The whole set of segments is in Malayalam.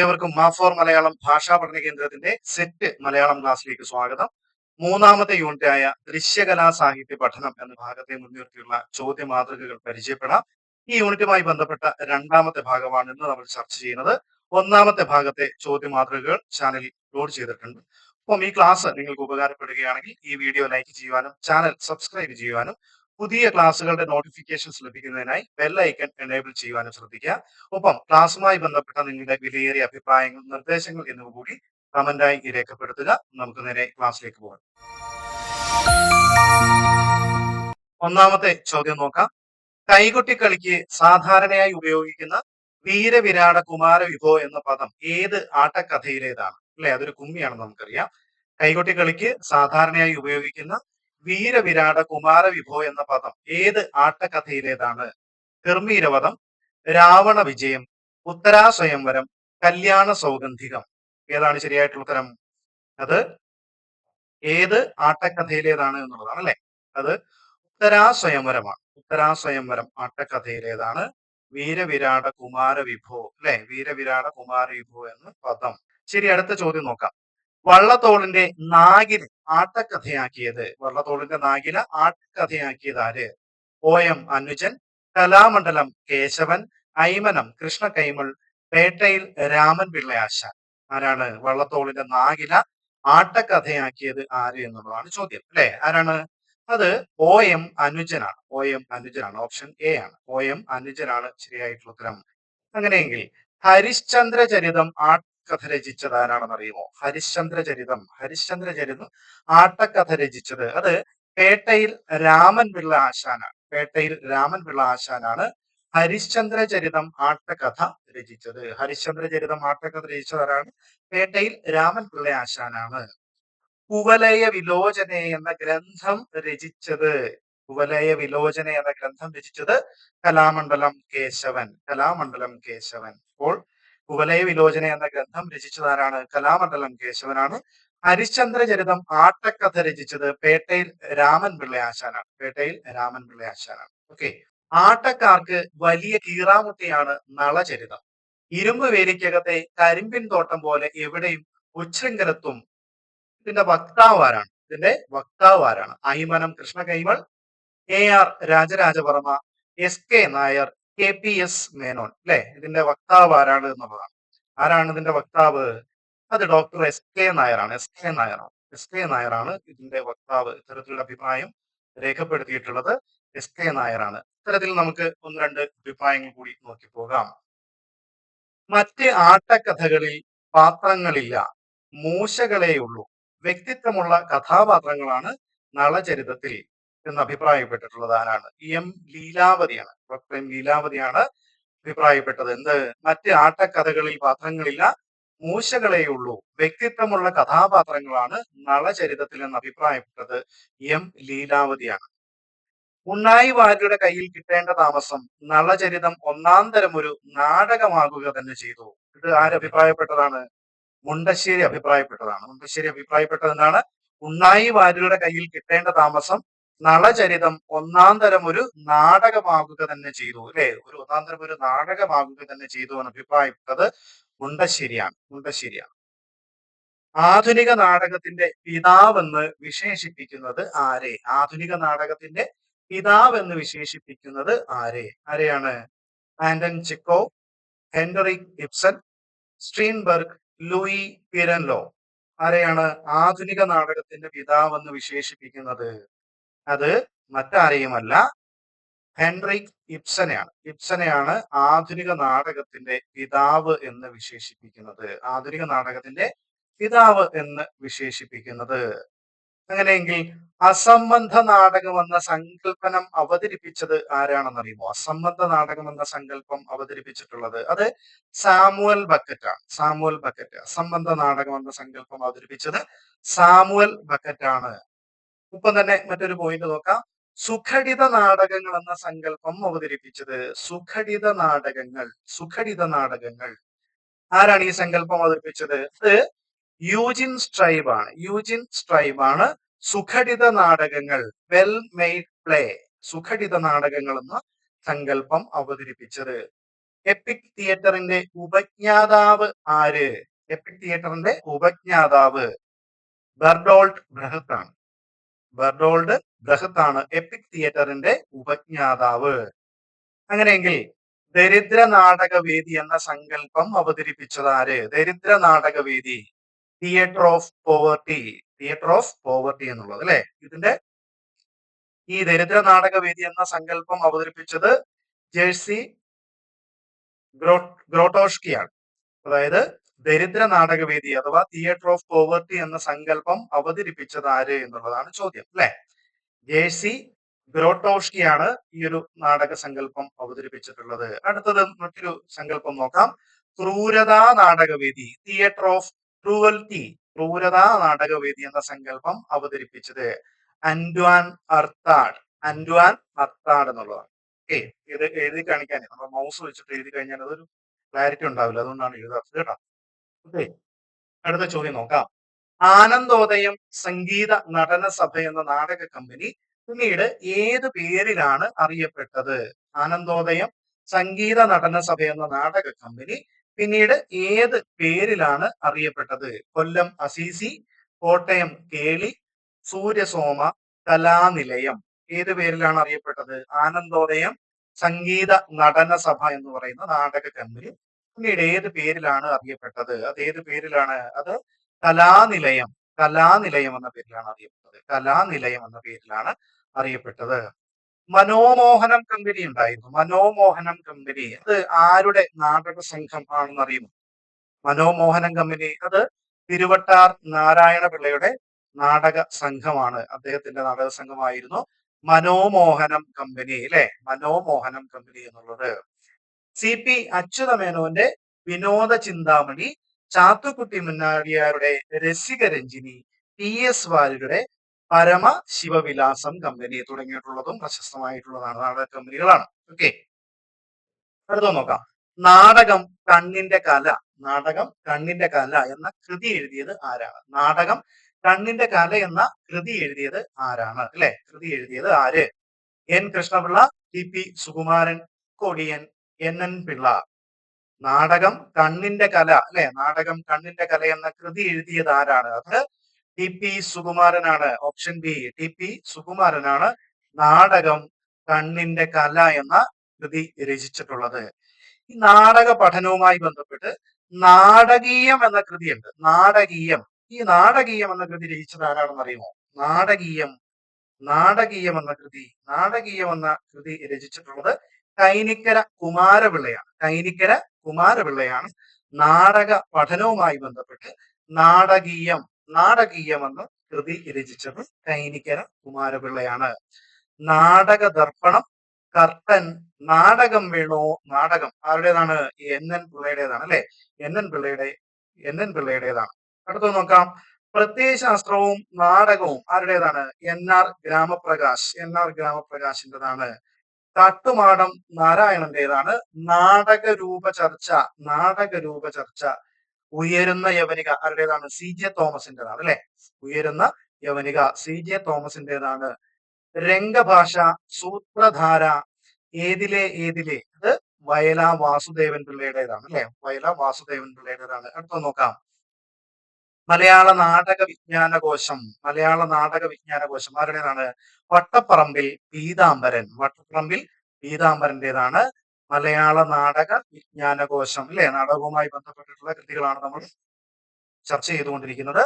ഏവർക്കും മാഫോർ മലയാളം ഭാഷാ പഠന കേന്ദ്രത്തിന്റെ സെറ്റ് മലയാളം ക്ലാസ്സിലേക്ക് സ്വാഗതം. മൂന്നാമത്തെ യൂണിറ്റായ ദൃശ്യകലാ സാഹിത്യ പഠനം എന്ന ഭാഗത്തെ മുൻനിർത്തിയുള്ള ചോദ്യ മാതൃകകൾ പരിചയപ്പെടാം. ഈ യൂണിറ്റുമായി ബന്ധപ്പെട്ട രണ്ടാമത്തെ ഭാഗമാണ് ഇന്ന് നമ്മൾ ചർച്ച ചെയ്യുന്നത്. ഒന്നാമത്തെ ഭാഗത്തെ ചോദ്യ മാതൃകകൾ ചാനലിൽ ലോഡ് ചെയ്തിട്ടുണ്ട്. അപ്പം ഈ ക്ലാസ് നിങ്ങൾക്ക് ഉപകാരപ്പെടുകയാണെങ്കിൽ ഈ വീഡിയോ ലൈക്ക് ചെയ്യുവാനും ചാനൽ സബ്സ്ക്രൈബ് ചെയ്യുവാനും പുതിയ ക്ലാസ്സുകളുടെ നോട്ടിഫിക്കേഷൻസ് ലഭിക്കുന്നതിനായി ബെൽ ഐക്കൺ എനേബിൾ ചെയ്യുവാനും ശ്രദ്ധിക്കുക. ഒപ്പം ക്ലാസ്സുമായി ബന്ധപ്പെട്ട നിങ്ങളുടെ വിലയേറിയ അഭിപ്രായങ്ങൾ നിർദ്ദേശങ്ങൾ എന്നിവ കൂടി കമന്റായി രേഖപ്പെടുത്തുക. നമുക്ക് നേരെ ക്ലാസ്സിലേക്ക് പോകാം. ഒന്നാമത്തെ ചോദ്യം നോക്കാം. കൈകൊട്ടിക്കളിക്ക് സാധാരണയായി ഉപയോഗിക്കുന്ന വീരവിരാട കുമാര വിഭോ എന്ന പദം ഏത് ആട്ടക്കഥയിലേതാണ്? അല്ലെ? അതൊരു കുമ്മിയാണ് നമുക്കറിയാം. കൈകൊട്ടിക്കളിക്ക് സാധാരണയായി ഉപയോഗിക്കുന്ന വീരവിരാട കുമാരവിഭോ എന്ന പദം ഏത് ആട്ടക്കഥയിലേതാണ്? ഗർഭീരവധം രാവണ വിജയം ഉത്തരാ സ്വയംവരം കല്യാണ സൗഗന്ധികം ഏതാണ് ശരിയായിട്ടുള്ള ഉത്തരം? അത് ഏത് ആട്ടക്കഥയിലേതാണ് എന്നുള്ളതാണ് അല്ലെ? അത് ഉത്തരാ സ്വയംവരമാണ് ഉത്തരാ സ്വയംവരം ആട്ടക്കഥയിലേതാണ് വീരവിരാട കുമാര വിഭോ അല്ലെ? വീരവിരാട കുമാര വിഭോ എന്ന പദം. ശരി അടുത്ത ചോദ്യം നോക്കാം. വള്ളത്തോളിന്റെ നാഗിന് ആട്ടക്കഥയാക്കിയത്. വള്ളത്തോളിന്റെ നാഗിന ആട്ടക്കഥയാക്കിയത് ആര് ഒ. എം. അനുജൻ കലാമണ്ഡലം കേശവൻ ഐമനം കൃഷ്ണ കൈമൾ പേട്ടയിൽ രാമൻ പിള്ളയാശാൻ ആരാണ് വള്ളത്തോളിന്റെ നാഗിന ആട്ടക്കഥയാക്കിയത് ആര് എന്നുള്ളതാണ് ചോദ്യം അല്ലെ? ആരാണ്? അത് ഒ. എം. അനുജനാണ്. ഒ. എം. അനുജനാണ്. ഓപ്ഷൻ എ ആണ്. ഒ. എം. അനുജനാണ് ശരിയായിട്ടുള്ള ഉത്തരം. അങ്ങനെയെങ്കിൽ ഹരിശ്ചന്ദ്ര ചരിതം ആട്ടക്കഥ രചിച്ചത് ആരാണെന്ന് അറിയുമോ ഹരിശ്ചന്ദ്ര ചരിതം ഹരിശ്ചന്ദ്ര ചരിതം ആട്ടക്കഥ രചിച്ചത് അത് പേട്ടയിൽ രാമൻ പിള്ള ആശാനാണ്. പേട്ടയിൽ രാമൻ പിള്ള ആശാനാണ് ഹരിശ്ചന്ദ്ര ചരിതം ആട്ടക്കഥ രചിച്ചത്. ഹരിശ്ചന്ദ്ര ചരിതം ആട്ടക്കഥ രചിച്ചതാരാണ് പേട്ടയിൽ രാമൻ പിള്ള ആശാനാണ്. കുവലയ വിലോചന എന്ന ഗ്രന്ഥം രചിച്ചത്. കുവലയ വിലോചന എന്ന ഗ്രന്ഥം രചിച്ചത് കലാമണ്ഡലം കേശവൻ. കലാമണ്ഡലം കേശവൻ. അപ്പോൾ കുവലയ വിലോചന എന്ന ഗ്രന്ഥം രചിച്ചതാരാണ്? കലാമണ്ഡലം കേശവനാണ്. ഹരിശ്ചന്ദ്ര ചരിതം ആട്ടക്കഥ രചിച്ചത് പേട്ടയിൽ രാമൻ പിള്ള ആശാനാണ്. പേട്ടയിൽ രാമൻ പിള്ള ആശാനാണ്. ഓക്കെ ആട്ടക്കാർക്ക് വലിയ കീറാമുട്ടിയാണ് നളചരിതം. ഇരുമ്പ് വേലിക്കകത്തെ കരിമ്പിൻ തോട്ടം പോലെ എവിടെയും ഉച്ഛൃംഖലത്വം ഇതിന്റെ വക്താവ് ആരാണ് ഇതിന്റെ വക്താവ് ആരാണ് അഹിമനം Krishna Kaimal A R Rajarajavarma S K Nair K P S Menon അല്ലെ? ഇതിന്റെ വക്താവ് ആരാണ് എന്നുള്ളതാണ്. ആരാണ് ഇതിന്റെ വക്താവ്? അത് ഡോക്ടർ എസ് കെ നായരാണ്. എസ് കെ നായറാണ് എസ് കെ നായരാണ് ഇതിന്റെ വക്താവ്. ഇത്തരത്തിലുള്ള അഭിപ്രായം രേഖപ്പെടുത്തിയിട്ടുള്ളത് എസ് കെ നായരാണ്. ഇത്തരത്തിൽ നമുക്ക് ഒന്ന് രണ്ട് അഭിപ്രായങ്ങൾ കൂടി നോക്കി പോകാം. മറ്റ് ആട്ടക്കഥകളിൽ പാത്രങ്ങളില്ല. മൂശകളെയുള്ളൂ. വ്യക്തിത്വമുള്ള കഥാപാത്രങ്ങളാണ് നളചരിതത്തിൽ. എന്ന് അഭിപ്രായപ്പെട്ടിട്ടുള്ളത് ആരാണ് എം ലീലാവതിയാണ്. ഡോക്ടർ എം ലീലാവതിയാണ് അഭിപ്രായപ്പെട്ടത്. എന്ത് മറ്റ് ആട്ടക്കഥകളിൽ പാത്രങ്ങളില്ല മൂശകളെയുള്ളൂ. വ്യക്തിത്വമുള്ള കഥാപാത്രങ്ങളാണ് നളചരിതത്തിൽ എന്ന് അഭിപ്രായപ്പെട്ടത് എം ലീലാവതിയാണ്. ഉണ്ണായി വാര്യരുടെ കയ്യിൽ കിട്ടേണ്ട താമസം നളചരിതം ഒന്നാം തരം ഒരു നാടകമാകുക തന്നെ ചെയ്തു. ഇത് ആരഭിപ്രായപ്പെട്ടതാണ് മുണ്ടശ്ശേരി അഭിപ്രായപ്പെട്ടതാണ്. മുണ്ടശ്ശേരി അഭിപ്രായപ്പെട്ടത് എന്താണ് ഉണ്ണായി വാര്യരുടെ കയ്യിൽ കിട്ടേണ്ട താമസം നളചരിതം ഒന്നാം തരം ഒരു നാടകമാകുക തന്നെ ചെയ്തു അല്ലെ? ഒരു ഒന്നാം തരം ഒരു നാടകമാകുക തന്നെ ചെയ്തു എന്ന് അഭിപ്രായപ്പെട്ടത് മുണ്ടശ്ശേരിയാണ് മുണ്ടശ്ശേരിയാണ് ആധുനിക നാടകത്തിന്റെ പിതാവെന്ന് വിശേഷിപ്പിക്കുന്നത് ആരെ? ആധുനിക നാടകത്തിന്റെ പിതാവെന്ന് വിശേഷിപ്പിക്കുന്നത് ആരെ? ആരെയാണ്? Anton Chekhov Henrik Ibsen Strindberg Luigi Pirandello. ആരെയാണ് ആധുനിക നാടകത്തിന്റെ പിതാവെന്ന് വിശേഷിപ്പിക്കുന്നത്? അത് മറ്റാരെയുമല്ല ഹെൻറിക് ഇപ്സനെയാണ് ഇപ്സനെയാണ് ആധുനിക നാടകത്തിന്റെ പിതാവ് എന്ന് വിശേഷിപ്പിക്കുന്നത്. ആധുനിക നാടകത്തിന്റെ പിതാവ് എന്ന് വിശേഷിപ്പിക്കുന്നത്. അങ്ങനെയെങ്കിൽ അസംബന്ധ നാടകം എന്ന സങ്കല്പനം അവതരിപ്പിച്ചത് ആരാണെന്നറിയുമോ? അസംബന്ധ നാടകം എന്ന സങ്കല്പം അവതരിപ്പിച്ചിട്ടുള്ളത് അത് സാമുവൽ ബക്കറ്റാണ്. Samuel Beckett. അസംബന്ധ നാടകം എന്ന സങ്കല്പം അവതരിപ്പിച്ചത് സാമുവൽ ബക്കറ്റാണ്. ഒപ്പം തന്നെ മറ്റൊരു പോയിന്റ് നോക്കാം. സുഖടിത നാടകങ്ങൾ എന്ന സങ്കല്പം അവതരിപ്പിച്ചത് സുഖടിത നാടകങ്ങൾ സുഖടിത നാടകങ്ങൾ. ആരാണ് ഈ സങ്കല്പം അവതരിപ്പിച്ചത്? അത് യൂജിൻ സ്ട്രൈബ് ആണ്. യൂജിൻ സ്ട്രൈബ് ആണ് സുഖടിത നാടകങ്ങൾ വെൽ മെയ്ഡ് പ്ലേ സുഖടിത നാടകങ്ങൾ എന്ന സങ്കല്പം അവതരിപ്പിച്ചത്. എപ്പിക് തിയേറ്ററിന്റെ ഉപജ്ഞാതാവ് ആര്? എപ്പിക് തിയേറ്ററിന്റെ ഉപജ്ഞാതാവ് ബെർഡോൾട്ട് ബ്രഹത്താണ് ബെർഡോൾഡ് ബ്രഹത്താണ് എപ്പിക് തിയേറ്ററിന്റെ ഉപജ്ഞാതാവ്. അങ്ങനെയെങ്കിൽ ദരിദ്ര നാടകവേദി എന്ന സങ്കല്പം അവതരിപ്പിച്ചത് ആര്? ദരിദ്ര നാടകവേദി theatre of poverty theatre of poverty എന്നുള്ളത് അല്ലെ? ഇതിന്റെ ഈ ദരിദ്ര നാടകവേദി എന്ന സങ്കല്പം അവതരിപ്പിച്ചത് ജേഴ്സി ഗ്രോ ഗ്രോട്ടോഷ്കിയാണ്. അതായത് ദരിദ്ര നാടകവേദി അഥവാ തിയേറ്റർ ഓഫ് പോവർട്ടി എന്ന സങ്കല്പം അവതരിപ്പിച്ചത് ആര് എന്നുള്ളതാണ് ചോദ്യം അല്ലെ? ജെ സി ഗ്രോട്ടോഷ്കിയാണ് ഈ ഒരു നാടക സങ്കല്പം അവതരിപ്പിച്ചിട്ടുള്ളത്. അടുത്തത് മറ്റൊരു സങ്കല്പം നോക്കാം. ക്രൂരതാ നാടകവേദി തിയേറ്റർ ഓഫ് ക്രൂവൽറ്റി ക്രൂരതാ നാടകവേദി എന്ന സങ്കല്പം അവതരിപ്പിച്ചത് അൻഡ്വാൻ അർത്താഡ് അൻഡ്വാൻ അർത്താഡ് എന്നുള്ളതാണ്. ഓക്കെ ഇത് എഴുതി കാണിക്കാൻ നമ്മൾ മൗസ് വെച്ചിട്ട് എഴുതി കഴിഞ്ഞാൽ അതൊരു ക്ലാരിറ്റി ഉണ്ടാവില്ല അതുകൊണ്ടാണ് എഴുതാത്തത് കേട്ടോ. അടുത്ത ചോദ്യം നോക്കാം. ആനന്ദോദയം സംഗീത നടന സഭ എന്ന നാടക കമ്പനി പിന്നീട് ഏത് പേരിലാണ് അറിയപ്പെട്ടത്? ആനന്ദോദയം സംഗീത നടന സഭ എന്ന നാടക കമ്പനി പിന്നീട് ഏത് പേരിലാണ് അറിയപ്പെട്ടത്? കൊല്ലം അസീസി കോട്ടയം കേളി സൂര്യസോമ കലാനിലയം ഏത് പേരിലാണ് അറിയപ്പെട്ടത്? ആനന്ദോദയം സംഗീത നടന സഭ എന്ന് പറയുന്ന നാടക കമ്പനി പിന്നീട് ഏത് പേരിലാണ് അറിയപ്പെട്ടത്? അത് ഏത് പേരിലാണ്? അത് കലാനിലയം കലാനിലയം എന്ന പേരിലാണ് അറിയപ്പെട്ടത്. കലാനിലയം എന്ന പേരിലാണ് അറിയപ്പെട്ടത്. മനോമോഹനം കമ്പനി ഉണ്ടായിരുന്നു. മനോമോഹനം കമ്പനി. അത് ആരുടെ നാടക സംഘം ആണെന്ന് അറിയുമോ? മനോമോഹനം കമ്പനി. അത് തിരുവട്ടാർ നാരായണ പിള്ളയുടെ നാടക സംഘമാണ്. അദ്ദേഹത്തിന്റെ നാടക സംഘമായിരുന്നു മനോമോഹനം കമ്പനി അല്ലെ? മനോമോഹനം കമ്പനി എന്നുള്ളത്. സി പി അച്യുതമേനോന്റെ വിനോദ ചിന്താമണി ചാത്തുക്കുട്ടി മുന്നാടിയാരുടെ രസികരഞ്ജിനി ടി എസ് വാര്യരുടെ പരമ ശിവവിലാസം കമ്പനി തുടങ്ങിയിട്ടുള്ളതും പ്രശസ്തമായിട്ടുള്ളതാണ് നാടക കമ്പനികളാണ് ഓക്കെ അടുത്ത നോക്കാം. നാടകം കണ്ണിന്റെ കല നാടകം കണ്ണിന്റെ കല എന്ന കൃതി എഴുതിയത് ആരാണ്? നാടകം കണ്ണിന്റെ കല എന്ന കൃതി എഴുതിയത് ആരാണ്? അല്ലെ? കൃതി എഴുതിയത് ആര്? N. Krishnapillai T. P. Sukumaran Kodiyan N N Pillai. നാടകം കണ്ണിന്റെ കല അല്ലെ? നാടകം കണ്ണിന്റെ കല എന്ന കൃതി എഴുതിയത് ആരാണ്? അത് ടി പി സുകുമാരനാണ്. ഓപ്ഷൻ ബി ടി പി സുകുമാരനാണ് നാടകം കണ്ണിന്റെ കല എന്ന കൃതി രചിച്ചിട്ടുള്ളത്. ഈ നാടക പഠനവുമായി ബന്ധപ്പെട്ട് നാടകീയം എന്ന കൃതിയുണ്ട്. നാടകീയം. ഈ നാടകീയം എന്ന കൃതി രചിച്ചത് ആരാണെന്ന് അറിയുമോ? നാടകീയം. നാടകീയം എന്ന കൃതി. നാടകീയം എന്ന കൃതി രചിച്ചിട്ടുള്ളത് കൈനിക്കര കുമാരപിള്ളയാണ്. കൈനിക്കര കുമാരപിള്ളയാണ്. നാടക പഠനവുമായി ബന്ധപ്പെട്ട് നാടകീയം നാടകീയം എന്ന കൃതി രചിച്ചത് കൈനിക്കര കുമാരപിള്ളയാണ്. നാടക ദർപ്പണം കർട്ടൻ നാടകം വേണോ? നാടകം. ആരുടേതാണ്? എൻ എൻ പിള്ളയുടേതാണ് അല്ലെ? എൻ എൻ പിള്ളയുടെ എൻ എൻ പിള്ളയുടേതാണ്. അടുത്ത നോക്കാം. പ്രത്യയശാസ്ത്രവും നാടകവും ആരുടേതാണ്? N R Gramaprakash. N R ഗ്രാമപ്രകാശിന്റെതാണ്. Thattumadam നാരായണന്റേതാണ്. നാടക രൂപ ചർച്ച നാടക രൂപ ചർച്ച. ഉയരുന്ന യവനിക ആരുടേതാണ്? സി ജെ തോമസിന്റേതാണ് അല്ലെ? ഉയരുന്ന യവനിക സി ജെ തോമസിന്റേതാണ്. രംഗഭാഷ സൂത്രധാര ഏതിലെ ഏതിലെ? അത് വയല വാസുദേവൻ പിള്ളയുടേതാണ് അല്ലെ? വയല വാസുദേവൻ പിള്ളയുടേതാണ്. അടുത്ത നോക്കാം. മലയാള നാടക വിജ്ഞാനകോശം മലയാള നാടക വിജ്ഞാനകോശം ആരുടേതാണ്? വട്ടപ്പറമ്പിൽ പീതാംബരൻ വട്ടപ്പറമ്പിൽ പീതാംബരന്റേതാണ് മലയാള നാടക വിജ്ഞാനകോശം അല്ലെ നാടകവുമായി ബന്ധപ്പെട്ടിട്ടുള്ള കൃതികളാണ് നമ്മൾ ചർച്ച ചെയ്തുകൊണ്ടിരിക്കുന്നത്.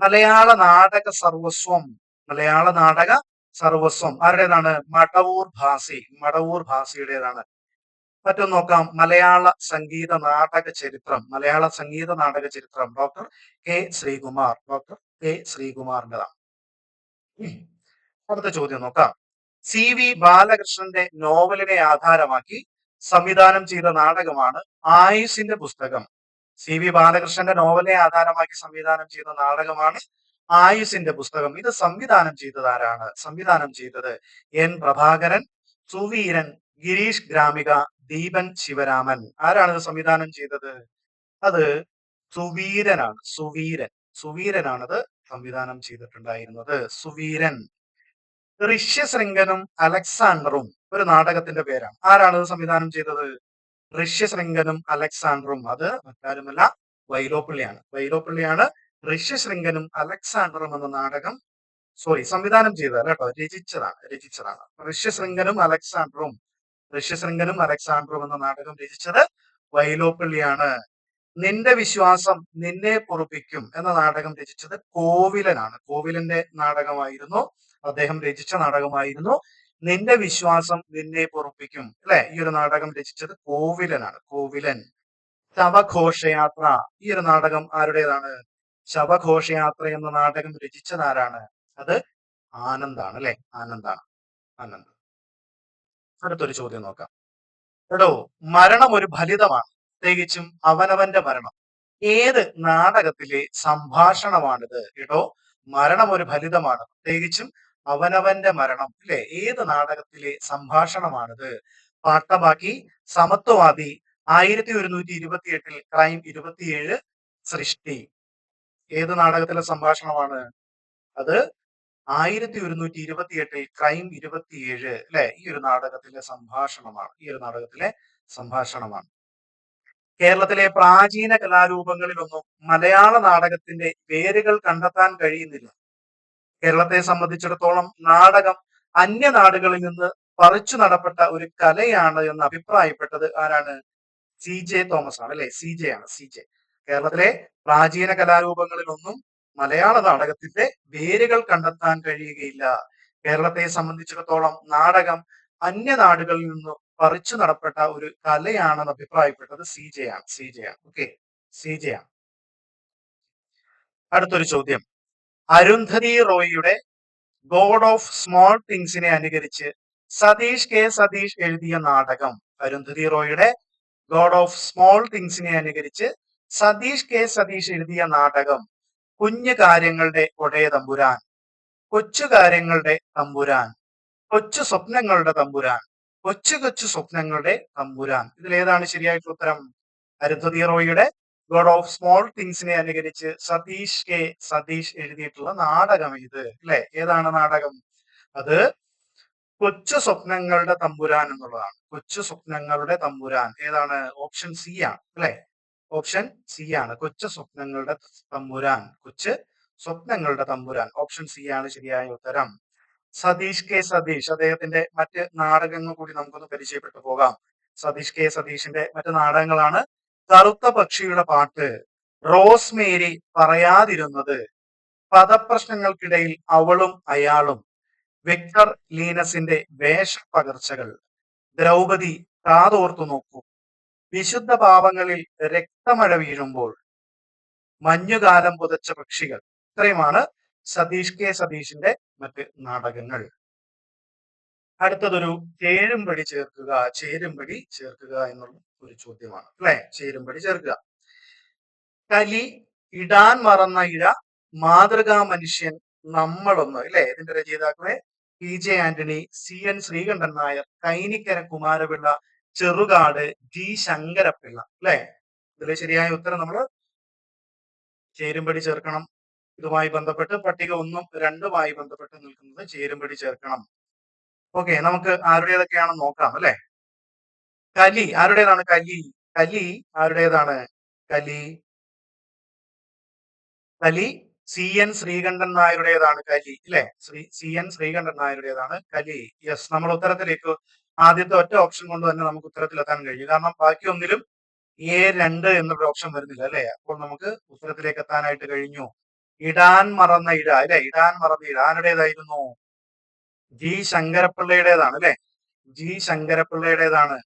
മലയാള നാടക സർവസ്വം മലയാള നാടക സർവസ്വം ആരുടേതാണ്? മടവൂർ ഭാസി മടവൂർ ഭാസിയുടേതാണ്. മറ്റൊന്ന് നോക്കാം. മലയാള സംഗീത നാടക ചരിത്രം. മലയാള സംഗീത നാടക ചരിത്രം. Doctor K Sreekumar. Doctor K ശ്രീകുമാറിന്റെതാണ്. അടുത്ത ചോദ്യം നോക്കാം. സി വി ബാലകൃഷ്ണന്റെ നോവലിനെ ആധാരമാക്കി സംവിധാനം ചെയ്ത നാടകമാണ് ആയുസിന്റെ പുസ്തകം. സി വി ബാലകൃഷ്ണന്റെ നോവലിനെ ആധാരമാക്കി സംവിധാനം ചെയ്ത നാടകമാണ് ആയുസിന്റെ പുസ്തകം. ഇത് സംവിധാനം ചെയ്തത് ആരാണ്? സംവിധാനം ചെയ്തത് എൻ പ്രഭാകരൻ സുവീരൻ ഗിരീഷ് ഗ്രാമിക ദീപൻ ശിവരാമൻ. ആരാണ് സംവിധാനം ചെയ്തത്? അത് സുവീരനാണ് സുവീരൻ. സുവീരനാണത് സംവിധാനം ചെയ്തിട്ടുണ്ടായിരുന്നത്. സുവീരൻ. ഋഷ്യശൃംഗനും അലക്സാണ്ടറും ഒരു നാടകത്തിന്റെ പേരാണ്. ആരാണ് അത് സംവിധാനം ചെയ്തത്? ഋഷ്യശൃംഗനും അലക്സാണ്ടറും. അത് മറ്റാരുമല്ല വൈലോപ്പള്ളിയാണ്. വൈലോപ്പള്ളിയാണ് ഋഷ്യശൃംഗനും അലക്സാണ്ടറും എന്ന നാടകം സോറി സംവിധാനം ചെയ്തതല്ല കേട്ടോ? രചിച്ചതാണ് രചിച്ചതാണ്. ഋഷ്യശൃംഗനും അലക്സാണ്ടറും ഋഷ്യശൃംഗനും അലക്സാണ്ടറും എന്ന നാടകം രചിച്ചത് വൈലോപ്പള്ളിയാണ്. നിന്റെ വിശ്വാസം നിന്നെ പൊറുപ്പിക്കും എന്ന നാടകം രചിച്ചത് കോവിലനാണ്. കോവിലന്റെ നാടകമായിരുന്നു. അദ്ദേഹം രചിച്ച നാടകമായിരുന്നു. നിന്റെ വിശ്വാസം നിന്നെ പൊറുപ്പിക്കും അല്ലെ? ഈ ഒരു നാടകം രചിച്ചത് കോവിലനാണ്. കോവിലൻ. ശവഘോഷയാത്ര. ഈ ഒരു നാടകം ആരുടേതാണ്? ശവഘോഷയാത്ര എന്ന നാടകം രചിച്ചത് ആരാണ്? അത് ആനന്ദാണ് അല്ലെ? ആനന്ദാണ്. ആനന്ദ്. അടുത്തൊരു ചോദ്യം നോക്കാം. എടോ മരണം ഒരു ഫലിതമാണ്. പ്രത്യേകിച്ചും അവനവന്റെ മരണം. ഏത് നാടകത്തിലെ സംഭാഷണമാണിത്? എടോ മരണം ഒരു ഫലിതമാണ്. പ്രത്യേകിച്ചും അവനവന്റെ മരണം. അല്ലെ? ഏത് നാടകത്തിലെ സംഭാഷണമാണിത്? പാട്ടബാക്കി സമത്വവാദി ആയിരത്തി ഒരുന്നൂറ്റി ഇരുപത്തി എട്ടിൽ ക്രൈം ഇരുപത്തിയേഴ് സൃഷ്ടി. ഏത് നാടകത്തിലെ സംഭാഷണമാണ്? അത് ആയിരത്തി ഒരുന്നൂറ്റി ഇരുപത്തി എട്ടിൽ ക്രൈം ഇരുപത്തിയേഴ് അല്ലെ ഈ ഒരു നാടകത്തിലെ സംഭാഷണമാണ്. ഈ ഒരു നാടകത്തിലെ സംഭാഷണമാണ്. കേരളത്തിലെ പ്രാചീന കലാരൂപങ്ങളിലൊന്നും മലയാള നാടകത്തിന്റെ വേരുകൾ കണ്ടെത്താൻ കഴിയുന്നില്ല. കേരളത്തെ സംബന്ധിച്ചിടത്തോളം നാടകം അന്യ നാടുകളിൽ നിന്ന് പറിച്ചു നടപ്പെട്ട ഒരു കലയാണ് എന്ന് അഭിപ്രായപ്പെട്ടത് ആരാണ്? സി ജെ തോമസ് ആണ് അല്ലെ സി ജെ ആണ്. C J. കേരളത്തിലെ പ്രാചീന കലാരൂപങ്ങളിലൊന്നും മലയാള നാടകത്തിന്റെ വേരുകൾ കണ്ടെത്താൻ കഴിയുകയില്ല. കേരളത്തെ സംബന്ധിച്ചിടത്തോളം നാടകം അന്യ നാടുകളിൽ നിന്ന് പറിച്ചു നടപ്പെട്ട ഒരു കലയാണെന്ന് അഭിപ്രായപ്പെട്ടത് സി ജെ ആണ് സി ജെ ആണ് ഓക്കെ സി ജെ ആണ് അടുത്തൊരു ചോദ്യം. അരുന്ധതി റോയിയുടെ ഗോഡ് ഓഫ് സ്മോൾ തിങ്സിനെ അനുകരിച്ച് സതീഷ് കെ സതീഷ് എഴുതിയ നാടകം. അരുന്ധതി റോയിയുടെ ഗോഡ് ഓഫ് സ്മോൾ തിങ്സിനെ അനുകരിച്ച് സതീഷ് കെ സതീഷ് എഴുതിയ നാടകം. കുഞ്ഞു കാര്യങ്ങളുടെ ഒടയ തമ്പുരാൻ. കൊച്ചു കാര്യങ്ങളുടെ തമ്പുരാൻ. കൊച്ചു സ്വപ്നങ്ങളുടെ തമ്പുരാൻ. കൊച്ചു കൊച്ചു സ്വപ്നങ്ങളുടെ തമ്പുരാൻ. ഇതിൽ ഏതാണ് ശരിയായിട്ടുള്ള ഉത്തരം? അരുന്ധതി റോയിയുടെ ഗോഡ് ഓഫ് സ്മോൾ തിങ്സിനെ അനുകരിച്ച് സതീഷ് കെ സതീഷ് എഴുതിയിട്ടുള്ള നാടകം ഇത് അല്ലെ? ഏതാണ് നാടകം? അത് കൊച്ചു സ്വപ്നങ്ങളുടെ തമ്പുരാൻ എന്നുള്ളതാണ്. കൊച്ചു സ്വപ്നങ്ങളുടെ തമ്പുരാൻ. ഏതാണ്? ഓപ്ഷൻ സി ആണ് അല്ലെ? ഓപ്ഷൻ സി ആണ്. കൊച്ചു സ്വപ്നങ്ങളുടെ തമ്പുരാൻ. കൊച്ചു സ്വപ്നങ്ങളുടെ തമ്പുരാൻ. ഓപ്ഷൻ സി ആണ് ശരിയായ ഉത്തരം. സതീഷ് കെ സതീഷ്. അദ്ദേഹത്തിന്റെ മറ്റ് നാടകങ്ങൾ കൂടി നമുക്കൊന്ന് പരിചയപ്പെട്ടു പോകാം. സതീഷ് കെ സതീഷിന്റെ മറ്റ് നാടകങ്ങളാണ് കറുത്ത പക്ഷിയുടെ പാട്ട് റോസ്മേരി പറയാതിരുന്നത് പദപ്രശ്നങ്ങൾക്കിടയിൽ അവളും അയാളും വിക്ടർ ലീനസിന്റെ വേഷപ്പകർച്ചകൾ. ദ്രൗപദി കാതോർത്തു നോക്കൂ. വിശുദ്ധ പാപങ്ങളിൽ രക്തമഴ വീഴുമ്പോൾ മഞ്ഞുകാലം പുതച്ച പക്ഷികൾ. ഇത്രയുമാണ് സതീഷ് കെ സതീഷിന്റെ മറ്റ് നാടകങ്ങൾ. അടുത്തതൊരു ചേരുംപടി ചേർക്കുക ചേരുംപടി ചേർക്കുക എന്നുള്ള ഒരു ചോദ്യമാണ്. അല്ലെ? ചേരുംപടി ചേർക്കുക. കലി ഇടാൻ മറന്ന ഇഴ മാതൃകാ മനുഷ്യൻ നമ്മളൊന്ന്. അല്ലെ? ഇതിന്റെ രചയിതാക്കളെ P J Antony C N Sreekantan Nair Kainikkara Kumarapillai Cherukad G Sankarapillai അല്ലെ? ഇതിലെ ശരിയായ ഉത്തരം നമ്മൾ ചേരുംപടി ചേർക്കണം. ഇതുമായി ബന്ധപ്പെട്ട് പട്ടിക ഒന്നും രണ്ടുമായി ബന്ധപ്പെട്ട് നിൽക്കുന്നത് ചേരുംപടി ചേർക്കണം. ഓക്കെ നമുക്ക് ആരുടേതൊക്കെയാണെന്ന് നോക്കാം അല്ലെ? കലി ആരുടേതാണ് കലി? കലി ആരുടേതാണ്? കലി. കലി സി എൻ ശ്രീകണ്ഠൻ നായരുടേതാണ് കലി അല്ലെ? ശ്രീ സി എൻ ശ്രീകണ്ഠൻ നായരുടേതാണ് കലി. യെസ് നമ്മൾ ഉത്തരത്തിലേക്ക് ആദ്യത്തെ ഒറ്റ ഓപ്ഷൻ കൊണ്ട് തന്നെ നമുക്ക് ഉത്തരത്തിലെത്താൻ കഴിയും. കാരണം ബാക്കി ഒന്നിലും എ രണ്ട് എന്നൊരു ഓപ്ഷൻ വരുന്നില്ല അല്ലെ? അപ്പോൾ നമുക്ക് ഉത്തരത്തിലേക്ക് എത്താനായിട്ട് കഴിഞ്ഞു. ഇടാൻ മറന്ന ഇട അല്ലെ? ഇടാൻ മറന്ന ഇട. ആരുടേതായിരുന്നു? ജി ശങ്കരപ്പിള്ളയുടേതാണ് അല്ലെ? ജി ശങ്കരപ്പിള്ളയുടേതാണ്.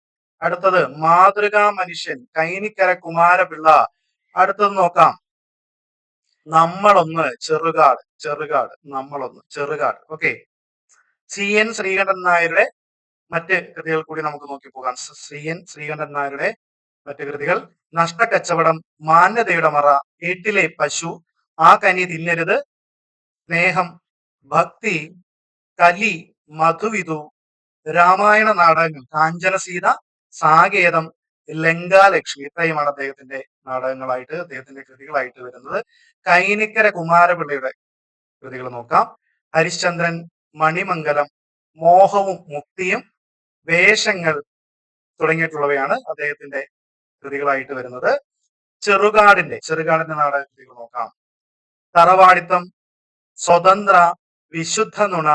അടുത്തത് മാതൃകാ മനുഷ്യൻ കൈനിക്കര കുമാരപിള്ള. അടുത്തത് നോക്കാം. നമ്മളൊന്ന് ചെറുകാട് ചെറുകാട് നമ്മളൊന്ന് Cherukad. Okay C N Sreekantan നായരുടെ മറ്റ് കൃതികൾ കൂടി നമുക്ക് നോക്കി പോകാം. ശ്രീയൻ ശ്രീകണ്ഠൻ നായരുടെ മറ്റ് കൃതികൾ. നഷ്ടക്കച്ചവടം മാന്യതയുടെ മറ വീട്ടിലെ പശു ആ കനി തിന്നരുത്. സ്നേഹം ഭക്തി കലി മധുവിധു രാമായണ നാടകങ്ങൾ കാഞ്ചനസീത സാകേതം ലങ്കാലക്ഷ്മി ഇത്രയുമാണ് അദ്ദേഹത്തിന്റെ നാടകങ്ങളായിട്ട് അദ്ദേഹത്തിന്റെ കൃതികളായിട്ട് വരുന്നത്. കൈനിക്കര കുമാരപിള്ളയുടെ കൃതികൾ നോക്കാം. ഹരിശ്ചന്ദ്രൻ മണിമംഗലം മോഹവും മുക്തിയും വേഷങ്ങൾ തുടങ്ങിയിട്ടുള്ളവയാണ് അദ്ദേഹത്തിന്റെ കൃതികളായിട്ട് വരുന്നത്. ചെറുകാടിന്റെ ചെറുകാടിന്റെ നാടക കൃതികൾ നോക്കാം. തറവാടിത്തം സ്വതന്ത്ര വിശുദ്ധ നുണ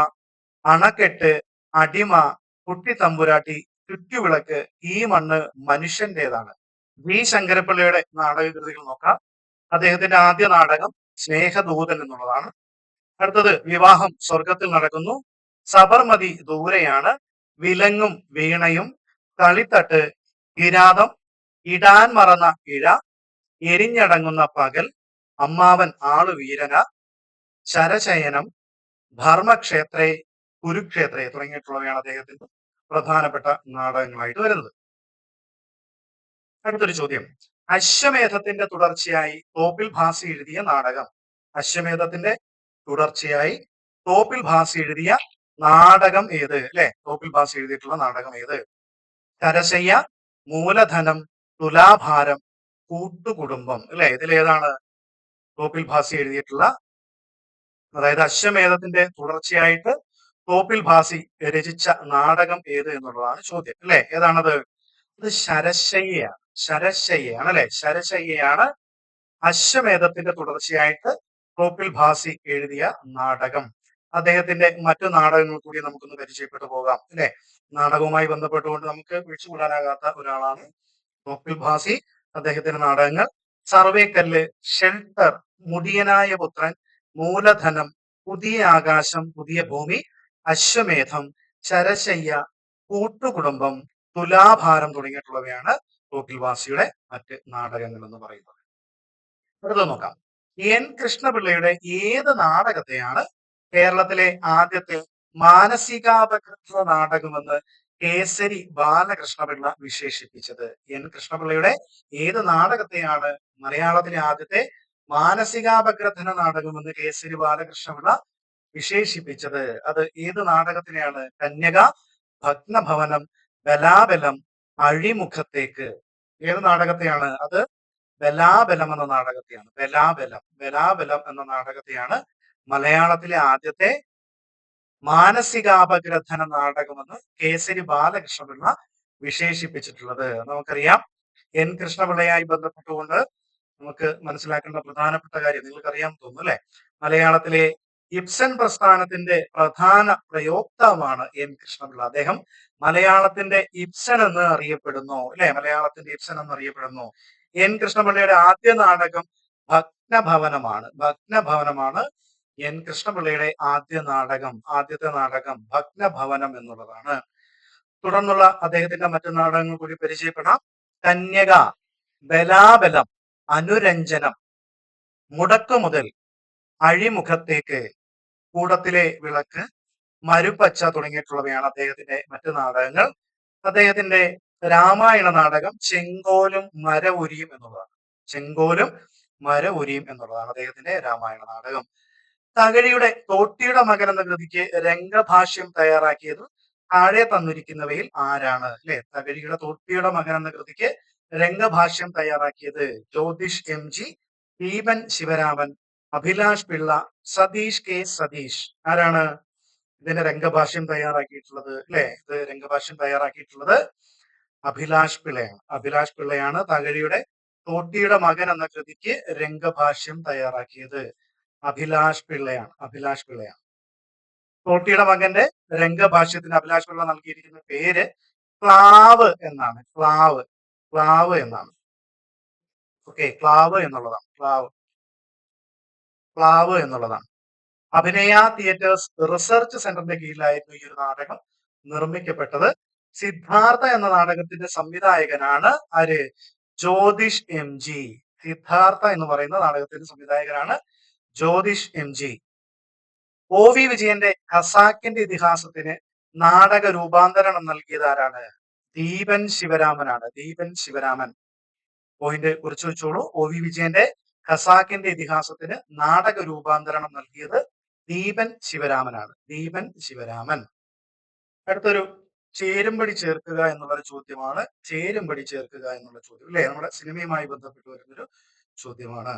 അണക്കെട്ട് അടിമ കുട്ടി തമ്പുരാട്ടി ചുറ്റുവിളക്ക് ഈ മണ്ണ് മനുഷ്യന്റേതാണ്. വി. ശങ്കരപ്പിള്ളയുടെ നാടക കൃതികൾ നോക്കാം. അദ്ദേഹത്തിന്റെ ആദ്യ നാടകം സ്നേഹദൂതൻ എന്നുള്ളതാണ്. അടുത്തത് വിവാഹം സ്വർഗത്തിൽ നടക്കുന്നു. സബർമതി ദൂരെയാണ്. വിലങ്ങും വീണയും കളിത്തട്ട് കിരാതം ഇടാൻ മറന്ന ഇഴ എരിഞ്ഞടങ്ങുന്ന പകൽ അമ്മാവൻ ആളു വീരന ശരശയനം ധർമ്മക്ഷേത്രേ കുരുക്ഷേത്രേ തുടങ്ങിയിട്ടുള്ളവയാണ് അദ്ദേഹത്തിന്റെ പ്രധാനപ്പെട്ട നാടകങ്ങളായിട്ട് വരുന്നത്. അടുത്തൊരു ചോദ്യം. അശ്വമേധത്തിന്റെ തുടർച്ചയായി തോപ്പിൽ ഭാസി എഴുതിയ നാടകം. അശ്വമേധത്തിന്റെ തുടർച്ചയായി തോപ്പിൽ ഭാസി എഴുതിയ നാടകം ഏത്? അല്ലെ? തോപ്പിൽ ഭാസി എഴുതിയിട്ടുള്ള നാടകം ഏത്? കരശയ്യ മൂലധനം തുലാഭാരം കൂട്ടുകുടുംബം. അല്ലെ? ഇതിലേതാണ് തോപ്പിൽ ഭാസി എഴുതിയിട്ടുള്ള. അതായത് അശ്വമേധത്തിന്റെ തുടർച്ചയായിട്ട് തോപ്പിൽ ഭാസി രചിച്ച നാടകം ഏത് എന്നുള്ളതാണ് ചോദ്യം. അല്ലെ? ഏതാണത്? അത് ശരശയ്യയാണ് ശരശയ്യയാണ് അല്ലെ? ശരശയ്യയാണ് അശ്വമേധത്തിന്റെ തുടർച്ചയായിട്ട് തോപ്പിൽ ഭാസി എഴുതിയ നാടകം. അദ്ദേഹത്തിന്റെ മറ്റു നാടകങ്ങൾ കൂടി നമുക്കൊന്ന് പരിചയപ്പെട്ടു പോകാം അല്ലെ? നാടകവുമായി ബന്ധപ്പെട്ടുകൊണ്ട് നമുക്ക് വിളിച്ചുകൂടാനാകാത്ത ഒരാളാണ് നോക്കിൽ ഭാസി. അദ്ദേഹത്തിന്റെ നാടകങ്ങൾ സർവേക്കല്ല് ഷെൽട്ടർ മുടിയനായ പുത്രൻ മൂലധനം പുതിയ ആകാശം പുതിയ ഭൂമി അശ്വമേധം ശരശയ്യ കൂട്ടുകുടുംബം തുലാഭാരം തുടങ്ങിയിട്ടുള്ളവയാണ് തോക്കിൽ വാസിയുടെ മറ്റ് നാടകങ്ങൾ എന്ന് പറയുന്നത്. അടുത്തത് നോക്കാം. എൻ കൃഷ്ണപിള്ളയുടെ ഏത് നാടകത്തെയാണ് കേരളത്തിലെ ആദ്യത്തെ മാനസികാപകൃത നാടകമെന്ന് കേസരി ബാലകൃഷ്ണപിള്ള വിശേഷിപ്പിച്ചത്. എൻ. കൃഷ്ണപിള്ളയുടെ ഏത് നാടകത്തെയാണ് മലയാളത്തിലെ ആദ്യത്തെ മാനസികാപഗ്രഥന നാടകമെന്ന് കേസരി ബാലകൃഷ്ണപിള്ള വിശേഷിപ്പിച്ചത്? അത് ഏത് നാടകത്തിനെയാണ്? കന്യക ഭഗ്നഭവനം ബലാബലം അഴിമുഖത്തേക്ക്. ഏത് നാടകത്തെയാണ് അത്? ബലാബലം എന്ന നാടകത്തെയാണ്. ബലാബലം ബലാബലം എന്ന നാടകത്തെയാണ് മലയാളത്തിലെ ആദ്യത്തെ മാനസികാപഗ്രഥന നാടകമെന്ന് കേസരി ബാലകൃഷ്ണപിള്ള വിശേഷിപ്പിച്ചിട്ടുള്ളത്. നമുക്കറിയാം എൻ കൃഷ്ണപിള്ളയായി ബന്ധപ്പെട്ടുകൊണ്ട് നമുക്ക് മനസ്സിലാക്കേണ്ട പ്രധാനപ്പെട്ട കാര്യം നിങ്ങൾക്കറിയാം തോന്നുന്നു അല്ലെ? മലയാളത്തിലെ ഇബ്സൻ പ്രസ്ഥാനത്തിന്റെ പ്രധാന പ്രയോക്താവാണ് എൻ കൃഷ്ണപിള്ള. അദ്ദേഹം മലയാളത്തിന്റെ ഇബ്സൻ എന്ന് അറിയപ്പെടുന്നു അല്ലെ? മലയാളത്തിന്റെ ഇബ്സൻ എന്ന് അറിയപ്പെടുന്നു. എൻ കൃഷ്ണപിള്ളയുടെ ആദ്യ നാടകം ഭഗ്നഭവനമാണ്. ഭഗ്നഭവനമാണ് എൻ കൃഷ്ണപിള്ളയുടെ ആദ്യ നാടകം ആദ്യത്തെ നാടകം ഭഗ്നഭവനം എന്നുള്ളതാണ്. തുടർന്നുള്ള അദ്ദേഹത്തിന്റെ മറ്റു നാടകങ്ങൾ കൂടി പരിചയപ്പെടാം. കന്യക ബലാബലം അനുരഞ്ജനം മുടക്കു മുതൽ അഴിമുഖത്തേക്ക് കൂടത്തിലെ വിളക്ക് മരുപ്പച്ച തുടങ്ങിയിട്ടുള്ളവയാണ് അദ്ദേഹത്തിന്റെ മറ്റു നാടകങ്ങൾ. അദ്ദേഹത്തിന്റെ രാമായണ നാടകം ചെങ്കോലും മര ഉരിയും എന്നുള്ളതാണ്. ചെങ്കോലും മര ഉരിയും എന്നുള്ളതാണ് അദ്ദേഹത്തിന്റെ രാമായണ നാടകം. തകഴിയുടെ തോട്ടിയുടെ മകൻ എന്ന കൃതിക്ക് രംഗഭാഷ്യം തയ്യാറാക്കിയത് താഴെ തന്നിരിക്കുന്നവയിൽ ആരാണ് അല്ലെ? തകഴിയുടെ തോട്ടിയുടെ മകൻ എന്ന കൃതിക്ക് രംഗഭാഷ്യം തയ്യാറാക്കിയത് Jyothish M G Deepan Sivaraman Abhilash Pillai Satheesh K Satheesh. ആരാണ് ഇതിന്റെ രംഗഭാഷ്യം തയ്യാറാക്കിയിട്ടുള്ളത് അല്ലെ? ഇത് രംഗഭാഷ്യം തയ്യാറാക്കിയിട്ടുള്ളത് അഭിലാഷ് പിള്ളയാണ്. അഭിലാഷ് പിള്ളയാണ് തകഴിയുടെ തോട്ടിയുടെ മകൻ എന്ന കൃതിക്ക് രംഗഭാഷ്യം തയ്യാറാക്കിയത്. അഭിലാഷ് പിള്ളയാണ് അഭിലാഷ് പിള്ളയാണ്. തോട്ടിയുടെ മകന്റെ രംഗഭാഷ്യത്തിന് അഭിലാഷ് പിള്ള നൽകിയിരിക്കുന്ന പേര് ക്ലാവ് എന്നാണ് ക്ലാവ് ക്ലാവ് എന്നാണ്. ഓക്കെ ക്ലാവ് എന്നുള്ളതാണ് ക്ലാവ്. ക്ലാവ് എന്നുള്ളതാണ്. അഭിനയ തിയേറ്റേഴ്സ് റിസർച്ച് സെന്ററിന്റെ കീഴിലായിരുന്നു ഈ ഒരു നാടകം നിർമ്മിക്കപ്പെട്ടത്. സിദ്ധാർത്ഥ എന്ന നാടകത്തിന്റെ സംവിധായകനാണ് ആര്? Jyothish M G. സിദ്ധാർത്ഥ എന്ന് പറയുന്ന നാടകത്തിന്റെ സംവിധായകനാണ് Jyothish M G. O V വിജയന്റെ ഖസാക്കിന്റെ ഇതിഹാസത്തിന് നാടക രൂപാന്തരണം നൽകിയത് ആരാണ്? ദീപൻ ശിവരാമനാണ്. ദീപൻ ശിവരാമൻ. പോയിന്റ് കുറിച്ച് വെച്ചോളൂ. ഒ വി വിജയന്റെ ഖസാക്കിന്റെ ഇതിഹാസത്തിന് നാടക രൂപാന്തരണം നൽകിയത് ദീപൻ ശിവരാമനാണ്. ദീപൻ ശിവരാമൻ. അടുത്തൊരു ചേരുംപടി ചേർക്കുക എന്നുള്ള ചോദ്യമാണ്. ചേരുംപടി ചേർക്കുക എന്നുള്ള ചോദ്യം. അല്ലെ നമ്മുടെ സിനിമയുമായി ബന്ധപ്പെട്ട് വരുന്നൊരു ചോദ്യമാണ്.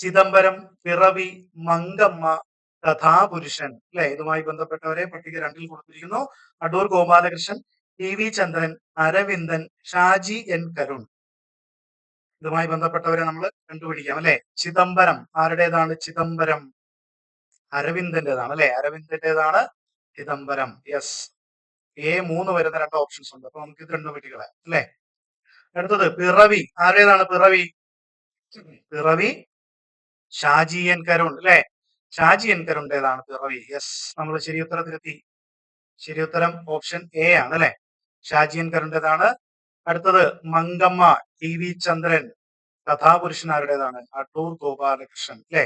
ചിദംബരം പിറവി മങ്കമ്മ കഥാപുരുഷൻ. അല്ലെ? ഇതുമായി ബന്ധപ്പെട്ടവരെ പട്ടിക രണ്ടിൽ കൊടുത്തിരിക്കുന്നു. Adoor Gopalakrishnan T V Chandran Aravindan Shaji N Karun. ഇതുമായി ബന്ധപ്പെട്ടവരെ നമ്മൾ കണ്ടുപിടിക്കാം അല്ലെ? ചിദംബരം ആരുടേതാണ് ചിദംബരം? അരവിന്ദന്റേതാണ് അല്ലെ? അരവിന്ദന്റേതാണ് ചിദംബരം. യെസ് എ മൂന്ന് വരുന്ന രണ്ട് ഓപ്ഷൻസ് ഉണ്ട്. അപ്പൊ നമുക്ക് ഇത് രണ്ടും വെട്ടിക്കളെ അല്ലെ? അടുത്തത് പിറവി. ആരുടേതാണ് പിറവി? പിറവി ഷാജി എൻ കരുൺ അല്ലെ ഷാജി എൻ കരുണ്ടേതാണ് പിറവി. യെസ് നമ്മൾ ശരി ഉത്തരത്തിലെത്തി. ശരി ഉത്തരം ഓപ്ഷൻ എ ആണ് അല്ലെ ഷാജി എൻ കരുണ്ടേതാണ് അടുത്തത് മങ്കമ്മ ടി വി ചന്ദ്രൻ കഥാപുരുഷനാരുടേതാണ് അടൂർ ഗോപാലകൃഷ്ണൻ അല്ലെ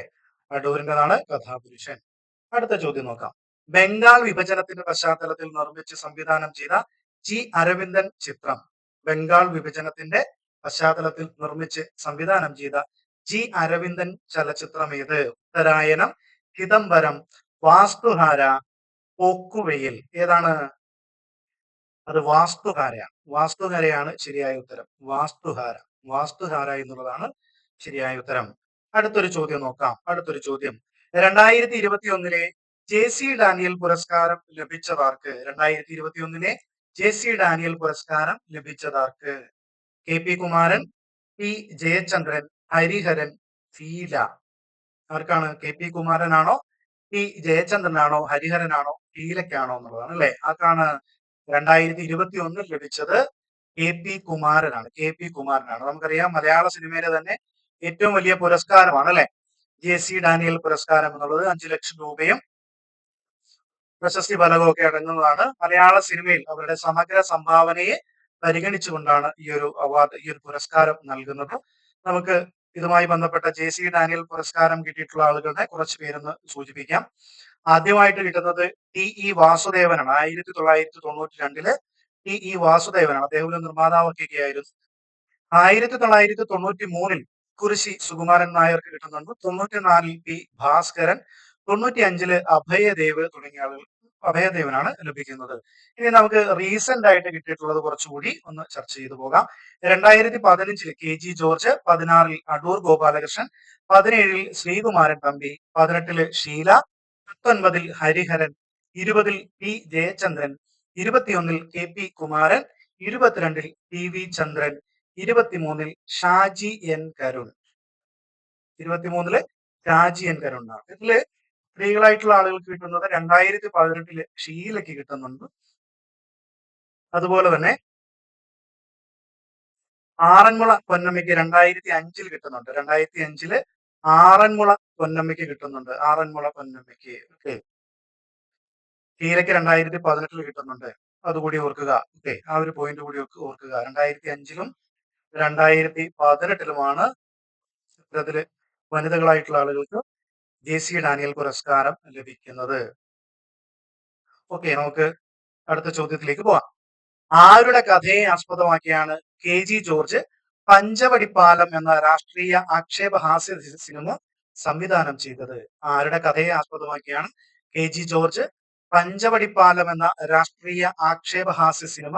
അടൂരിന്റെതാണ് കഥാപുരുഷൻ. അടുത്ത ചോദ്യം നോക്കാം. ബംഗാൾ വിഭജനത്തിന്റെ പശ്ചാത്തലത്തിൽ നിർമ്മിച്ച് സംവിധാനം ചെയ്ത ജി അരവിന്ദൻ ചിത്രം. ബംഗാൾ വിഭജനത്തിന്റെ പശ്ചാത്തലത്തിൽ നിർമ്മിച്ച് സംവിധാനം ചെയ്ത ജി അരവിന്ദൻ ചലച്ചിത്രം ഏത്? ഉത്തരായനം ചിദംബരം വാസ്തുഹാര പോക്കുവെയിൽ. ഏതാണ്? അത് വാസ്തുഹാരയാണ് വാസ്തുഹാരയാണ് ശരിയായ ഉത്തരം. വാസ്തുഹാര. വാസ്തുഹാര എന്നുള്ളതാണ് ശരിയായ ഉത്തരം. അടുത്തൊരു ചോദ്യം നോക്കാം. അടുത്തൊരു ചോദ്യം. രണ്ടായിരത്തി ഇരുപത്തി ഒന്നിലെ ജെ സി ഡാനിയൽ പുരസ്കാരം ലഭിച്ചതാർക്ക്? രണ്ടായിരത്തി ഇരുപത്തി ഒന്നിലെ ജെ സി ഡാനിയൽ പുരസ്കാരം ലഭിച്ചതാർക്ക്? K P Kumaran P Jayachandran Hariharan Fila. ആർക്കാണ്? കെ. പി. കുമാരനാണോ? പി. ജയചന്ദ്രനാണോ? ഹരിഹരനാണോ? ഫീലക്കാണോ എന്നുള്ളതാണ് അല്ലെ? ആർക്കാണ് രണ്ടായിരത്തി ഇരുപത്തി ഒന്നിൽ ലഭിച്ചത്? കെ. പി. കുമാരനാണ്. കെ. പി. കുമാരനാണ്. നമുക്കറിയാം മലയാള സിനിമയിലെ തന്നെ ഏറ്റവും വലിയ പുരസ്കാരമാണ് അല്ലെ? ജെ. സി. ഡാനിയൽ പുരസ്കാരം എന്നുള്ളത് അഞ്ചു ലക്ഷം രൂപയും പ്രശസ്തി ഫലകവും ഒക്കെ അടങ്ങുന്നതാണ്. മലയാള സിനിമയിൽ അവരുടെ സമഗ്ര സംഭാവനയെ പരിഗണിച്ചുകൊണ്ടാണ് ഈ ഒരു അവാർഡ് ഈ ഒരു പുരസ്കാരം നൽകുന്നത്. നമുക്ക് ഇതുമായി ബന്ധപ്പെട്ട ജെ സി ഡാനിയൽ പുരസ്കാരം കിട്ടിയിട്ടുള്ള ആളുകളുടെ കുറച്ച് പേരൊന്ന് സൂചിപ്പിക്കാം. ആദ്യമായിട്ട് കിട്ടുന്നത് ടി ഇ വാസുദേവനാണ്. ആയിരത്തി തൊള്ളായിരത്തി തൊണ്ണൂറ്റി രണ്ടിൽ ടി ഇ വാസുദേവനാണ്. അദ്ദേഹം ഒരു ആയിരുന്നു. ആയിരത്തി തൊള്ളായിരത്തി തൊണ്ണൂറ്റി മൂന്നിൽ കുരിശി സുകുമാരൻ നായർക്ക് കിട്ടുന്നുണ്ട്. തൊണ്ണൂറ്റി നാലിൽ പി ഭാസ്കരൻ തൊണ്ണൂറ്റി അഞ്ചിൽ അഭയദേവ് തുടങ്ങിയ ആളുകൾ അഭയദേവനാണ് ലഭിക്കുന്നത്. ഇനി നമുക്ക് റീസെന്റ് ആയിട്ട് കിട്ടിയിട്ടുള്ളത് കുറച്ചുകൂടി ഒന്ന് ചർച്ച ചെയ്തു പോകാം. രണ്ടായിരത്തി പതിനഞ്ചിൽ കെ ജി ജോർജ് പതിനാറിൽ അടൂർ ഗോപാലകൃഷ്ണൻ പതിനേഴിൽ ശ്രീകുമാരൻ തമ്പി പതിനെട്ടിൽ ഷീല പത്തൊൻപതിൽ ഹരിഹരൻ ഇരുപതിൽ പി ജയചന്ദ്രൻ ഇരുപത്തിയൊന്നിൽ കെ പി കുമാരൻ ഇരുപത്തിരണ്ടിൽ പി വി ചന്ദ്രൻ ഇരുപത്തിമൂന്നിൽ ഷാജി എൻ കരുൺ. ഇരുപത്തിമൂന്നിൽ ഷാജി എൻ കരുൺ ആണ് ഇതിൽ സ്ത്രീകളായിട്ടുള്ള ആളുകൾക്ക് കിട്ടുന്നത് രണ്ടായിരത്തി പതിനെട്ടിൽ ഷീലയ്ക്ക് കിട്ടുന്നുണ്ട്. അതുപോലെ തന്നെ ആറന്മുള പൊന്നമ്മയ്ക്ക് രണ്ടായിരത്തി അഞ്ചിൽ കിട്ടുന്നുണ്ട്. രണ്ടായിരത്തി അഞ്ചിൽ ആറന്മുള പൊന്നമ്മയ്ക്ക് കിട്ടുന്നുണ്ട്. ആറന്മുള പൊന്നമ്മയ്ക്ക്. ഓക്കെ. ഷീലയ്ക്ക് രണ്ടായിരത്തി പതിനെട്ടിൽ കിട്ടുന്നുണ്ട്. അതുകൂടി ഓർക്കുക. ഓക്കെ. ആ ഒരു പോയിന്റ് കൂടി ഓർക്കുക. രണ്ടായിരത്തി അഞ്ചിലും രണ്ടായിരത്തി പതിനെട്ടിലുമാണ് ചിത്രത്തിൽ വനിതകളായിട്ടുള്ള ആളുകൾക്ക് ജെ സി ഡാനിയൽ പുരസ്കാരം ലഭിക്കുന്നത്. ഓക്കെ നമുക്ക് അടുത്ത ചോദ്യത്തിലേക്ക് പോവാം. ആരുടെ കഥയെ ആസ്പദമാക്കിയാണ് കെ ജി ജോർജ് പഞ്ചവടിപ്പാലം എന്ന രാഷ്ട്രീയ ആക്ഷേപഹാസ്യ സിനിമ സംവിധാനം ചെയ്തത്? ആരുടെ കഥയെ ആസ്പദമാക്കിയാണ് കെ ജി ജോർജ് പഞ്ചവടിപ്പാലം എന്ന രാഷ്ട്രീയ ആക്ഷേപഹാസ്യ സിനിമ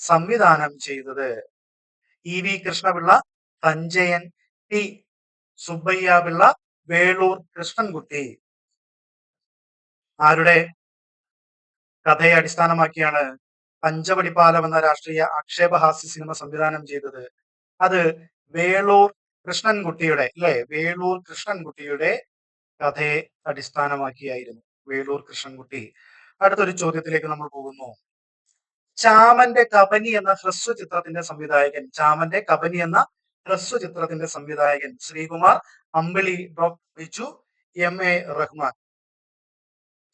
സംവിധാനം ചെയ്തത്? E V Krishnapillai Sanjayan T Subbayya Pillai Veloor Krishnankutty. ആരുടെ കഥയെ അടിസ്ഥാനമാക്കിയാണ് പഞ്ചവടിപാലം എന്ന രാഷ്ട്രീയ ആക്ഷേപഹാസ്യ സിനിമ സംവിധാനം ചെയ്തത്. അത് വേളൂർ കൃഷ്ണൻകുട്ടിയുടെ അല്ലെ? വേളൂർ കൃഷ്ണൻകുട്ടിയുടെ കഥയെ അടിസ്ഥാനമാക്കിയായിരുന്നു വേളൂർ കൃഷ്ണൻകുട്ടി. അടുത്തൊരു ചോദ്യത്തിലേക്ക് നമ്മൾ പോകുന്നു. ചാമന്റെ കബനി എന്ന ഹ്രസ്വ ചിത്രത്തിന്റെ സംവിധായകൻ ചാമന്റെ കബനി എന്ന ഹ്രസ്വ ചിത്രത്തിന്റെ സംവിധായകൻ Sreekumar Ambili doctor Biju M A Rahman.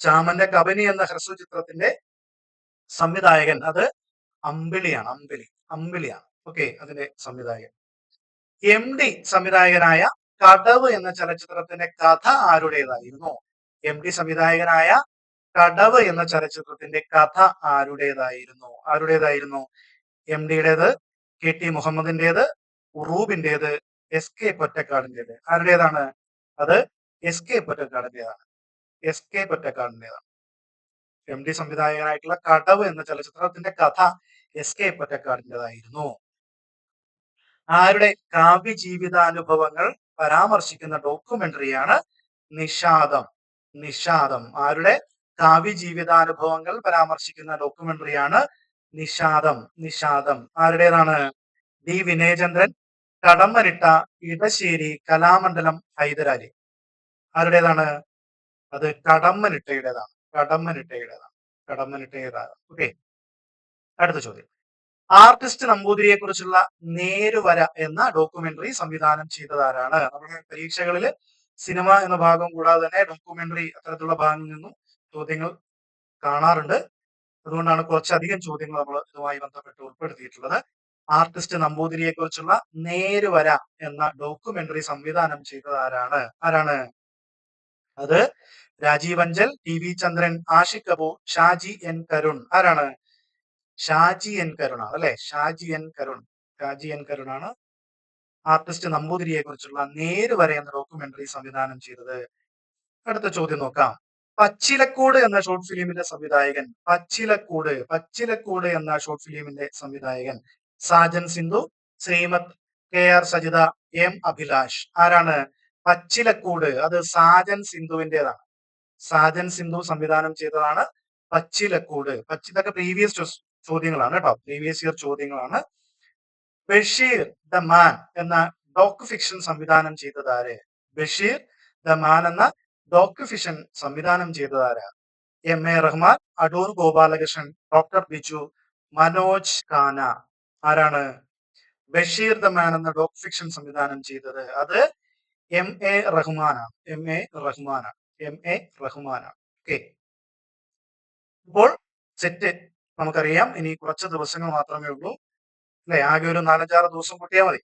ചാമന്റെ Kabani എന്ന ഹ്രസ്വ ചിത്രത്തിന്റെ സംവിധായകൻ അത് അമ്പിളിയാണ് അമ്പിളി അമ്പിളിയാണ്. ഓക്കെ അതിന്റെ സംവിധായകൻ. എം ഡി സംവിധായകനായ കടവ് എന്ന ചലച്ചിത്രത്തിന്റെ കഥ ആരുടേതായിരുന്നു? എം ഡി സംവിധായകനായ കടവ് എന്ന ചലച്ചിത്രത്തിന്റെ കഥ ആരുടേതായിരുന്നു? ആരുടേതായിരുന്നു? എം ഡിയുടേത് കെ ടി മുഹമ്മദിന്റേത് ഉറൂബിന്റേത് എസ് കെ പൊറ്റക്കാടിന്റേത് ആരുടേതാണ്? അത് എസ് കെ പൊറ്റക്കാടിന്റേതാണ് എസ് കെ പൊറ്റക്കാടിന്റേതാണ് എം ഡി സംവിധായകനായിട്ടുള്ള കടവ് എന്ന ചലച്ചിത്രത്തിന്റെ കഥ എസ് കെ ആരുടെ? കാവ്യ ജീവിതാനുഭവങ്ങൾ പരാമർശിക്കുന്ന ഡോക്യുമെന്ററിയാണ് നിഷാദം. നിഷാദം. ആരുടെ? കാവ്യ ജീവിതാനുഭവങ്ങൾ പരാമർശിക്കുന്ന ഡോക്യുമെന്ററിയാണ് നിഷാദം. നിഷാദം. ആരുടേതാണ്? ഡി വിനയചന്ദ്രൻ കടമ്മനിട്ട ഇടശ്ശേരി കലാമണ്ഡലം ഹൈദരാലി. ആരുടേതാണ്? അത് കടമ്മനിട്ടയുടേതാണ്. കടമ്മനിട്ടയുടേതാണ്. കടമ്മനിട്ടയുടേതാണ്. ഓക്കെ അടുത്ത ചോദ്യം. ആർട്ടിസ്റ്റ് നമ്പൂതിരിയെ കുറിച്ചുള്ള നേരുവര എന്ന ഡോക്യുമെന്ററി സംവിധാനം ചെയ്തതാരാണ്? നമ്മുടെ പരീക്ഷകളിൽ സിനിമ എന്ന ഭാഗം കൂടാതെ തന്നെ ഡോക്യുമെന്ററി അത്തരത്തിലുള്ള ഭാഗങ്ങളിൽ നിന്നും ചോദ്യങ്ങൾ കാണാറുണ്ട്. അതുകൊണ്ടാണ് കുറച്ചധികം ചോദ്യങ്ങൾ നമ്മൾ ഇതുമായി ബന്ധപ്പെട്ട് ഉൾപ്പെടുത്തിയിട്ടുള്ളത്. ആർട്ടിസ്റ്റ് നമ്പൂതിരിയെ കുറിച്ചുള്ള നേരുവര എന്ന ഡോക്യുമെന്ററി സംവിധാനം ചെയ്തത് ആരാണ്? ആരാണ്? അത് Rajeev Anchal T V Chandran Ashiq Kapoor Shaji N Karun. ആരാണ്? ഷാജി എൻ കരുൺ അല്ലെ? ഷാജി എൻ കരുൺ. ഷാജി എൻ കരുണാണ് ആർട്ടിസ്റ്റ് നമ്പൂതിരിയെ കുറിച്ചുള്ള നേരുവര എന്ന ഡോക്യുമെന്ററി സംവിധാനം ചെയ്തത്. അടുത്ത ചോദ്യം നോക്കാം. പച്ചിലക്കൂട് എന്ന ഷോർട്ട് ഫിലിമിന്റെ സംവിധായകൻ. പച്ചിലക്കൂട് പച്ചിലക്കൂട് എന്ന ഷോർട്ട് ഫിലിമിന്റെ സംവിധായകൻ. Sajan Sindhu Sreemath K R Sajitha M Abhilash. ആരാണ്? പച്ചിലക്കൂട്. അത് സാജൻ സിന്ധുവിന്റേതാണ് സാജൻ സിന്ധു സംവിധാനം ചെയ്തതാണ് പച്ചിലക്കൂട്. പച്ചി ഇതൊക്കെ പ്രീവിയസ് ചോദ്യങ്ങളാണ് കേട്ടോ. പ്രീവിയസ് ഇയർ ചോദ്യങ്ങളാണ്. ബഷീർ ദ മാൻ എന്ന ഡോക്ക് ഫിക്ഷൻ സംവിധാനം ചെയ്തതാര് ബഷീർ ദ മാൻ എന്ന ഡോക്ക് ഫിക്ഷൻ സംവിധാനം ചെയ്തതാര് M A Rahman Adoor Gopalakrishnan doctor Biju Manoj Khana. ആരാണ്? ബഷീർ ദ മാൻ എന്ന ഡോക് ഫിക്ഷൻ സംവിധാനം ചെയ്തത്. അത് എം എ റഹ്മാനാണ്. എം എ റഹ്മാനാണ്. എം എ റഹ്മാനാണ്. ഓക്കെ ഇപ്പോൾ സെറ്റ് നമുക്കറിയാം. ഇനി കുറച്ച് ദിവസങ്ങൾ മാത്രമേ ഉള്ളൂ. അല്ലെ? ആകെ ഒരു നാലഞ്ചാറ് ദിവസം കൂട്ടിയാൽ മതി.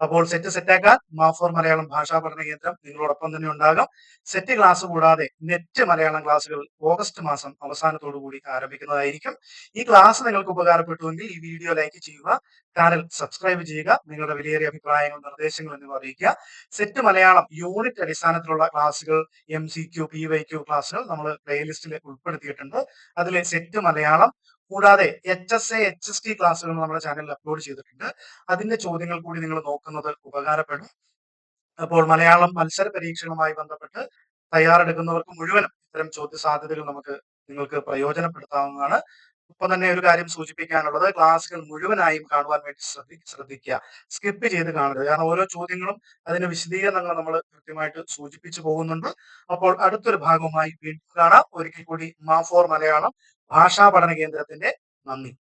അപ്പോൾ സെറ്റ് സെറ്റാക്കാൻ മാഫോർ മലയാളം ഭാഷാ പഠന കേന്ദ്രം നിങ്ങളോടൊപ്പം തന്നെ ഉണ്ടാകും. സെറ്റ് ക്ലാസ് കൂടാതെ നെറ്റ് മലയാളം ക്ലാസ്സുകൾ ഓഗസ്റ്റ് മാസം അവസാനത്തോടു കൂടി ആരംഭിക്കുന്നതായിരിക്കും. ഈ ക്ലാസ് നിങ്ങൾക്ക് ഉപകാരപ്പെട്ടുവെങ്കിൽ ഈ വീഡിയോ ലൈക്ക് ചെയ്യുക ചാനൽ സബ്സ്ക്രൈബ് ചെയ്യുക നിങ്ങളുടെ വിലയേറിയ അഭിപ്രായങ്ങൾ നിർദ്ദേശങ്ങൾ എന്നിവ അറിയിക്കുക. സെറ്റ് മലയാളം യൂണിറ്റ് അടിസ്ഥാനത്തിലുള്ള ക്ലാസ്സുകൾ M C Q P Y Q ക്ലാസ്സുകൾ നമ്മൾ പ്ലേലിസ്റ്റിൽ ഉൾപ്പെടുത്തിയിട്ടുണ്ട്. അതിലെ സെറ്റ് മലയാളം കൂടാതെ H S A H S T ക്ലാസ്സുകൾ നമ്മുടെ ചാനലിൽ അപ്ലോഡ് ചെയ്തിട്ടുണ്ട്. അതിന്റെ ചോദ്യങ്ങൾ കൂടി നിങ്ങൾ നോക്കുന്നത് ഉപകാരപ്പെടും. അപ്പോൾ മലയാളം മത്സര പരീക്ഷകളുമായി ബന്ധപ്പെട്ട് തയ്യാറെടുക്കുന്നവർക്ക് മുഴുവനും ഇത്തരം ചോദ്യ സാധ്യതകൾ നമുക്ക് നിങ്ങൾക്ക് പ്രയോജനപ്പെടുത്താവുന്നതാണ്. ഒപ്പം തന്നെ ഒരു കാര്യം സൂചിപ്പിക്കാനുള്ളത് ക്ലാസ്സുകൾ മുഴുവനായും കാണുവാൻ വേണ്ടി ശ്രദ്ധി ശ്രദ്ധിക്കുക. സ്കിപ്പ് ചെയ്ത് കാണരുത്. കാരണം ഓരോ ചോദ്യങ്ങളും അതിന്റെ വിശദീകരണങ്ങൾ നമ്മൾ കൃത്യമായിട്ട് സൂചിപ്പിച്ചു പോകുന്നുണ്ട്. അപ്പോൾ അടുത്തൊരു ഭാഗവുമായി വീണ്ടും കാണാം. ഒരിക്കൽ കൂടി മാഫോർ മലയാളം ഭാഷാ പഠന കേന്ദ്രത്തിന്റെ നന്ദി.